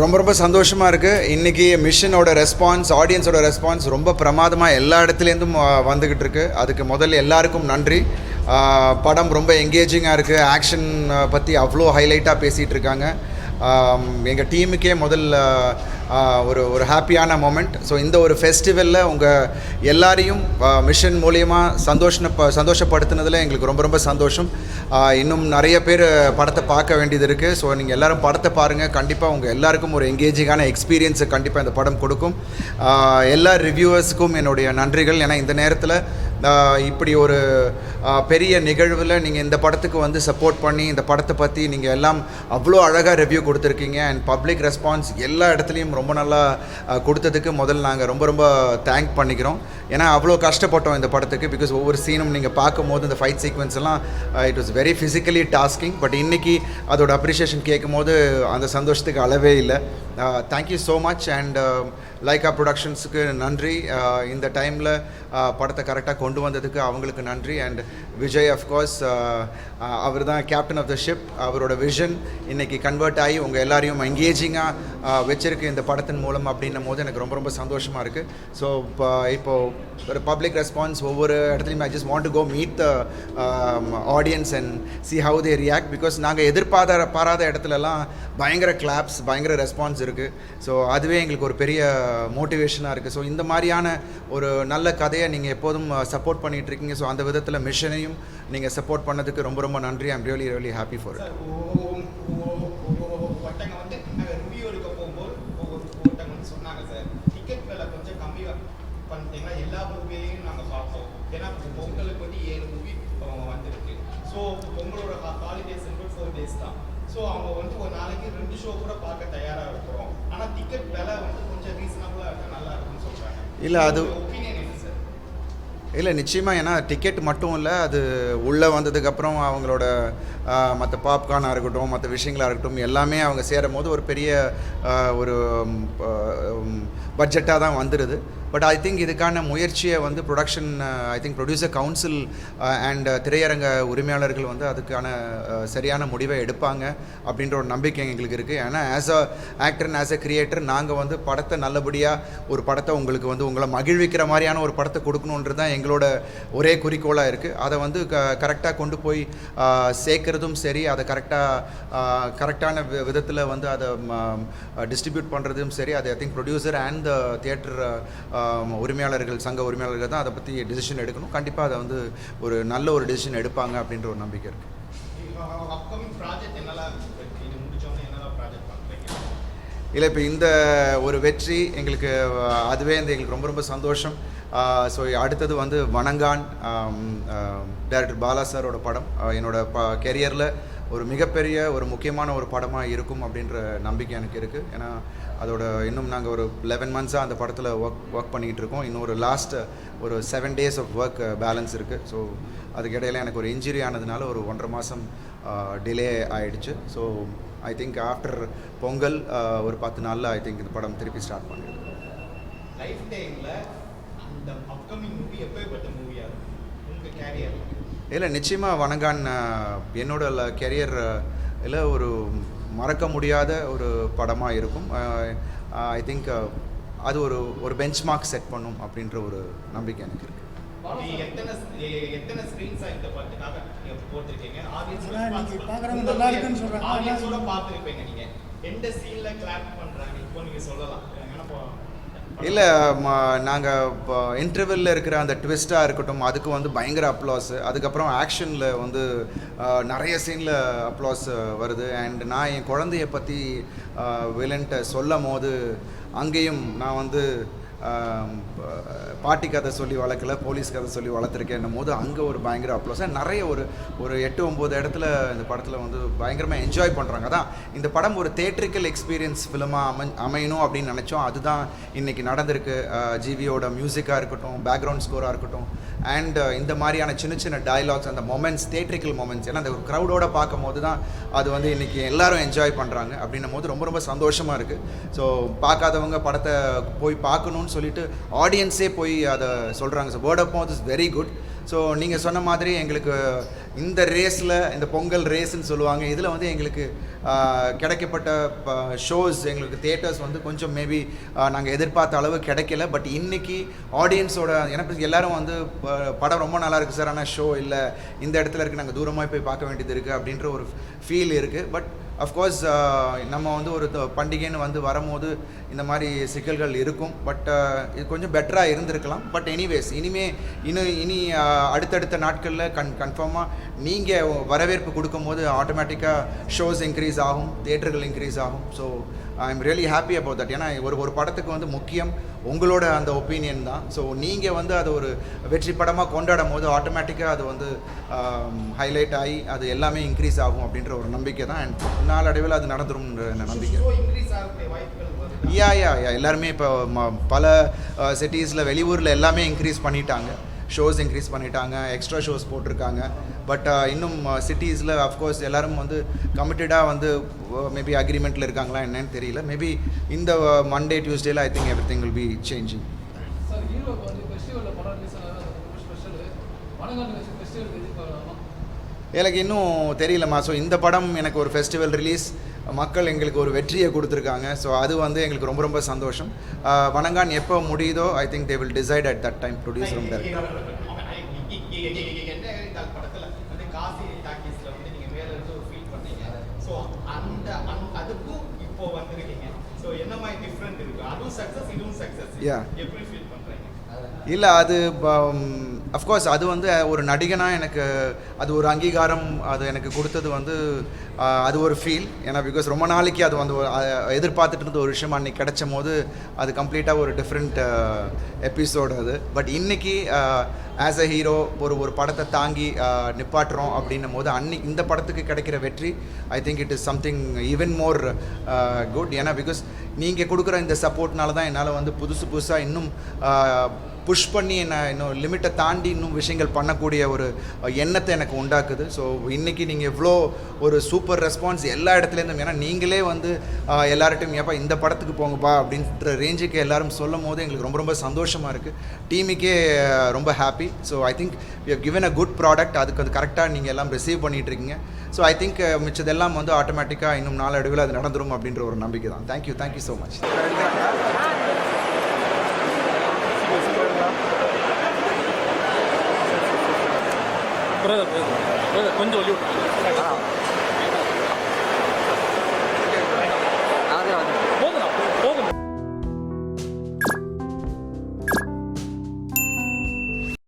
ரொம்ப ரொம்ப சந்தோஷமாக இருக்குது இன்றைக்கி மிஷனோட ரெஸ்பான்ஸ் ஆடியன்ஸோட ரெஸ்பான்ஸ் ரொம்ப பிரமாதமாக எல்லா இடத்துலேருந்தும் வந்துக்கிட்டு இருக்கு. அதுக்கு முதல்ல எல்லாருக்கும் நன்றி. படம் ரொம்ப எங்கேஜிங்காக இருக்குது ஆக்ஷன் பற்றி அவ்வளோ ஹைலைட்டாக பேசிகிட்டு இருக்காங்க. எங்கள் டீமுக்கே முதல்ல ஒரு ஒரு ஹாப்பியான மூமெண்ட். ஸோ இந்த ஒரு ஃபெஸ்டிவலில் உங்கள் எல்லாரையும் மிஷன் மூலியமாக சந்தோஷ சந்தோஷப்படுத்தினதில் எங்களுக்கு ரொம்ப ரொம்ப சந்தோஷம். இன்னும் நிறைய பேர் படத்தை பார்க்க வேண்டியது இருக்குது ஸோ நீங்கள் எல்லாரும் படத்தை பாருங்கள் கண்டிப்பாக உங்கள் எல்லாருக்கும் ஒரு எங்கேஜிங்கான எக்ஸ்பீரியன்ஸை கண்டிப்பாக இந்த படம் கொடுக்கும். எல்லா ரிவ்யூவர்ஸுக்கும் என்னுடைய நன்றிகள். ஏன்னா இந்த நேரத்தில் இப்படி ஒரு பெரிய நிகழ்வில் நீங்கள் இந்த படத்துக்கு வந்து சப்போர்ட் பண்ணி இந்த படத்தை பற்றி நீங்கள் எல்லாம் அவ்வளோ அழகாக ரிவ்யூ கொடுத்துருக்கீங்க. அண்ட் பப்ளிக் ரெஸ்பான்ஸ் எல்லா இடத்துலையும் ரொம்ப நல்லா கொடுத்ததுக்கு முதல்ல நாங்கள் ரொம்ப ரொம்ப தேங்க் பண்ணிக்கிறோம். ஏன்னா அவ்வளோ கஷ்டப்பட்டோம் இந்த படத்துக்கு பிகாஸ் ஒவ்வொரு சீனும் நீங்கள் பார்க்கும்போது இந்த ஃபைட் சீக்வன்ஸ் எல்லாம் இட் வாஸ் வெரி ஃபிசிக்கலி டாஸ்கிங் பட் இன்றைக்கி அதோட அப்ரிஷியேஷன் கேட்கும்போது அந்த சந்தோஷத்துக்கு அளவே இல்லை. Thank you so much and Lyca ப்ரொடக்ஷன்ஸுக்கு நன்றி. இந்த டைமில் படத்தை கரெக்டாக கொண்டு கொண்டு வந்ததுக்கு அவங்களுக்கு நன்றி. அண்ட் விஜய் அஃப்கோர்ஸ் அவர் தான் கேப்டன் ஆஃப் த ஷிப் அவரோட விஷன் இன்னைக்கு கன்வெர்ட் ஆகி உங்கள் எல்லாரையும் எங்கேஜிங்காக uh, வச்சிருக்கு இந்த படத்தின் மூலம் அப்படின்னும் போது எனக்கு ரொம்ப ரொம்ப சந்தோஷமாக இருக்குது ஸோ இப்போ இப்போது ஒரு பப்ளிக் ரெஸ்பான்ஸ் ஒவ்வொரு இடத்துலையும் I just want to go meet the audience and see how they react because நாங்கள் எதிர்பாராத பாராத இடத்துலலாம் பயங்கர கிளாப்ஸ் பயங்கர ரெஸ்பான்ஸ் இருக்குது ஸோ அதுவே எங்களுக்கு ஒரு பெரிய மோட்டிவேஷனாக இருக்குது ஸோ இந்த மாதிரியான ஒரு நல்ல கதையை நீங்கள் எப்போதும் uh, சப்போர்ட் பண்ணிகிட்டு இருக்கீங்க. ஸோ அந்த விதத்தில் மிஷனையும் நீங்கள் சப்போர்ட் பண்ணதுக்கு ரொம்ப ரொம்ப நன்றி. I'm really really happy for so பொங்கலோட holidays four days தான். ஸோ அவங்க வந்து ஒரு நாளைக்கு ரெண்டு ஷோ கூட பார்க்க தயாராக இருக்கிறோம். ஆனால் டிக்கெட் விலை வந்து கொஞ்சம் ரீசனபுளாக இருந்தால் நல்லா இருக்கும்னு சொல்கிறாங்க இல்ல, அது- இல்லை நிச்சயமாக ஏன்னா டிக்கெட் மட்டும் இல்லை அது உள்ளே வந்ததுக்கப்புறம் அவங்களோட மற்ற பாப்கார்னாக இருக்கட்டும் மற்ற விஷயங்களாக இருக்கட்டும் எல்லாமே அவங்க சேரும் போது ஒரு பெரிய ஒரு பட்ஜெட்டாக தான் வந்துடுது பட் ஐ திங்க் இதுக்கான முயற்சியை வந்து production I think producer council and திரையரங்க உரிமையாளர்கள் வந்து அதுக்கான uh, சரியான முடிவை எடுப்பாங்க அப்படின்ற ஒரு நம்பிக்கை எங்களுக்கு இருக்குது ஏன்னா as a actor and as a creator நாங்கள் வந்து படத்தை நல்லபடியாக ஒரு படத்தை உங்களுக்கு வந்து உங்களை மகிழ்விக்கிற மாதிரியான ஒரு படத்தை கொடுக்கணுன்றது தான் எங்களோட ஒரே குறிக்கோளாக இருக்குது அதை வந்து க கரெக்டாக கொண்டு போய் uh, சேர்க்குறதும் சரி அதை கரெக்டாக கரெக்டான விதத்தில் வந்து அதை um, டிஸ்ட்ரிபியூட் பண்ணுறதும் சரி அது I think producer and the theatre உரிமையாளர்கள் சங்க உரிமையாளர்கள் தான் அதை பற்றி டிசிஷன் எடுக்கணும். கண்டிப்பாக அதை வந்து ஒரு நல்ல ஒரு டிசிஷன் எடுப்பாங்க அப்படின்ற ஒரு நம்பிக்கை இருக்குது இல்லை இப்போ இந்த ஒரு வெற்றி எங்களுக்கு அதுவே இந்த எங்களுக்கு ரொம்ப ரொம்ப சந்தோஷம். ஸோ அடுத்தது வந்து வணங்கான் டைரக்டர் பாலா சாரோட படம். அஹ், என்னோட ப கெரியரில் ஒரு மிகப்பெரிய ஒரு முக்கியமான ஒரு படமாக இருக்கும் அப்படின்ற நம்பிக்கை எனக்கு இருக்குது ஏன்னா அதோட இன்னும் நாங்கள் ஒரு லெவன் மந்த்ஸாக அந்த படத்தில் ஒர்க் ஒர்க் பண்ணிகிட்டு இருக்கோம். இன்னும் ஒரு லாஸ்ட் ஒரு seven days of work balance இருக்குது ஸோ அதுக்கு இடையில எனக்கு ஒரு இன்ஜுரி ஆனதுனால ஒரு ஒன்றரை மாதம் டிலே ஆகிடுச்சு so I think after Pongal ஒரு பத்து நாளில் ஐ திங்க் இந்த படம் திருப்பி ஸ்டார்ட் பண்ணிடுது. லைஃப் டைமில் அந்த அப்கமிங் மூவி எப்பேற்பட்ட மூவியாக இருக்கும்? உங்கள் கேரியரில் இல்லை நிச்சயமாக வணங்கான் என்னோட கெரியர் இல்லை ஒரு மறக்க முடியாத ஒரு படமாக இருக்கும். ஐ திங்க் அது ஒரு ஒரு பெஞ்ச் மார்க் செட் பண்ணும் அப்படின்ற ஒரு நம்பிக்கை எனக்கு இருக்குது எந்த சீனில் கிளாப் பண்ணுறாங்க இப்போ நீங்கள் சொல்லலாம். ஏன்னா இல்லை நாங்கள் இப்போ இன்டர்வெல்ல இருக்கிற அந்த ட்விஸ்ட்டாக இருக்கட்டும் அதுக்கு வந்து பயங்கர அப்ளாஸ் அதுக்கப்புறம் ஆக்ஷனில் வந்து நிறைய சீனில் அப்ளாஸ் வருது. அண்ட் நான் என் குழந்தைய பற்றி வில்லன்ட்ட சொல்லும் போது அங்கேயும் நான் வந்து பாட்டி கதை சொல்லி வளர்க்கல போலீஸ் கதை சொல்லி வளர்த்துருக்கேன் போது அங்கே ஒரு பயங்கர அப்ளோஸ் நிறைய ஒரு ஒரு எட்டு ஒம்பது இடத்துல இந்த படத்தில் வந்து பயங்கரமாக என்ஜாய் பண்ணுறாங்க அதான் இந்த படம் ஒரு தேட்ரிக்கல் எக்ஸ்பீரியன்ஸ் ஃபிலிமாக அமை அமையணும் அப்படின்னு நினச்சோம். அதுதான் இன்றைக்கி நடந்திருக்கு. ஜிவியோட மியூசிக்காக இருக்கட்டும் பேக்ரவுண்ட் ஸ்கோராக இருக்கட்டும். அண்ட் uh, இந்த மாதிரியான சின்ன சின்ன டைலாக்ஸ் அந்த மொமெண்ட்ஸ் தேட்ரிக்கல் மொமெண்ட்ஸ் ஏன்னா அந்த ஒரு க்ரௌடோட பார்க்கும் போது தான் அது வந்து இன்றைக்கி எல்லாரும் என்ஜாய் பண்ணுறாங்க அப்படின்னும் போது ரொம்ப ரொம்ப சந்தோஷமாக இருக்குது ஸோ பார்க்காதவங்க படத்தை போய் பார்க்கணும்னு சொல்லிட்டு ஆடியன்ஸே போய் அதை சொல்கிறாங்க so word of mouth is very good so நீங்கள் சொன்ன மாதிரி எங்களுக்கு இந்த ரேஸில் இந்த பொங்கல் ரேஸ்ன்னு சொல்லுவாங்க. இதில் வந்து எங்களுக்கு கிடைக்கப்பட்ட ஷோஸ் எங்களுக்கு தேட்டர்ஸ் வந்து கொஞ்சம் மேபி நாங்கள் எதிர்பார்த்த அளவு கிடைக்கல. பட் இன்றைக்கி ஆடியன்ஸோட எனக்கு எல்லாரும் வந்து படம் ரொம்ப நல்லா இருக்குது சார். ஆனால் ஷோ இல்லை. இந்த இடத்துல இருக்குது நாங்கள் தூரமாக போய் பார்க்க வேண்டியது இருக்குது அப்படின்ற ஒரு ஃபீல் இருக்குது பட் அஃப்கோர்ஸ் uh, நம்ம வந்து ஒரு பண்டிகைன்னு வந்து வரும்போது இந்த மாதிரி சிக்கல்கள் இருக்கும். பட் uh, இது கொஞ்சம் பெட்டராக இருந்திருக்கலாம். பட் எனிவேஸ் இனிமே இன்னும் இனி uh, அடுத்தடுத்த நாட்களில் கன் கன்ஃபார்மாக நீங்கள் வரவேற்பு கொடுக்கும்போது ஆட்டோமேட்டிக்காக ஷோஸ் இன்க்ரீஸ் ஆகும் தேட்டர்கள் இன்க்ரீஸ் ஆகும். So I am really happy about that ஏன்னா ஒரு ஒரு படத்துக்கு வந்து முக்கியம் உங்களோட அந்த ஒப்பீனியன் தான். ஸோ நீங்கள் வந்து அதை ஒரு வெற்றி படமாக கொண்டாடும் போது ஆட்டோமேட்டிக்காக அது வந்து ஹைலைட் ஆகி அது எல்லாமே இன்க்ரீஸ் ஆகும் அப்படின்ற ஒரு நம்பிக்கை தான். அண்ட் நாளடைவில் அது நடந்துரும்ன்ற நம்பிக்கை. யா யா யா எல்லாருமே இப்போ ம- பல சிட்டிஸில் வெளியூரில் எல்லாமே இன்க்ரீஸ் பண்ணிட்டாங்க. ஷோஸ் இன்க்ரீஸ் பண்ணிட்டாங்க எக்ஸ்ட்ரா ஷோஸ் போட்டிருக்காங்க. பட் இன்னும் சிட்டிஸில் அஃப்கோர்ஸ் எல்லாரும் வந்து கமிட்டடாக வந்து மேபி அக்ரிமெண்ட்டில் இருக்காங்களா என்னன்னு தெரியல. மேபி இந்த Monday டியூஸ்டேல I think everything will be changing எனக்கு இன்னும் தெரியலம்மா. ஸோ இந்த படம் எனக்கு ஒரு ஃபெஸ்டிவல் ரிலீஸ் மக்கள் எங்களுக்கு ஒரு வெற்றியை கொடுத்துருக்காங்க. ஸோ அது வந்து எங்களுக்கு ரொம்ப ரொம்ப சந்தோஷம். வணங்கான் எப்போ முடியுதோ I think they will decide at that time produce room என்ன இந்த படத்துல வந்து காசி டாக்கீஸ்ல வந்து நீங்க மேல இருந்து ஒரு ஃபீல் பண்ணீங்க ஸோ அந்த அந்த- அதுக்கும் இப்போ வந்திருக்கீங்க ஸோ என்ன மாதிரி டிஃப்ரெண்ட் இருக்கு அதுவும் சக்சஸ் இதுவும் சக்சஸ் Yeah. எப்படி ஃபீல் பண்றீங்க இல்லை அது அஃப்கோர்ஸ் அது வந்து ஒரு நடிகனாக எனக்கு அது ஒரு அங்கீகாரம் அது எனக்கு கொடுத்தது வந்து அது ஒரு ஃபீல் ஏன்னா பிகாஸ் ரொம்ப நாளைக்கு அது வந்து எதிர்பார்த்துட்டு இருந்த ஒரு விஷயம் அன்றைக்கி கிடைச்சும் போது அது கம்ப்ளீட்டாக ஒரு டிஃப்ரெண்ட் எபிசோடு அது. பட் இன்னைக்கு ஆஸ் அ ஹீரோ ஒரு ஒரு படத்தை தாங்கி நிப்பாட்டுறோம் அப்படின்னும் போது அன்னைக்கு இந்த படத்துக்கு கிடைக்கிற வெற்றி I think it is something even more good ஏன்னா பிகாஸ் நீங்கள் கொடுக்குற இந்த சப்போர்ட்னால தான் என்னால் வந்து புதுசு புதுசாக இன்னும் புஷ் பண்ணி என்னை இன்னும் லிமிட்டை தாண்டி இன்னும் விஷயங்கள் பண்ணக்கூடிய ஒரு எண்ணத்தை எனக்கு உண்டாக்குது. ஸோ இன்றைக்கி நீங்கள் இவ்வளோ ஒரு சூப்பர் ரெஸ்பான்ஸ் எல்லா இடத்துலேருந்தும் ஏன்னா நீங்களே வந்து எல்லார்ட்டையும் ஏப்பா இந்த படத்துக்கு போங்கப்பா அப்படின்ற ரேஞ்சுக்கு எல்லாரும் சொல்லும் போது எங்களுக்கு ரொம்ப ரொம்ப சந்தோஷமாக இருக்குது டீமுக்கே ரொம்ப happy so I think we have given a good product அதுக்கு அது கரெக்டாக நீங்கள் எல்லாம் ரிசீவ் பண்ணிகிட்ருக்கீங்க இருக்கீங்க ஸோ ஐ திங்க் மிச்சதெல்லாம் வந்து ஆட்டோமேட்டிக்காக இன்னும் நாலு அடுவில் அது நடந்துடும் அப்படின்ற ஒரு நம்பிக்கை தான் thank you thank you so much brother brother கொஞ்சம் ஒளி விட்டு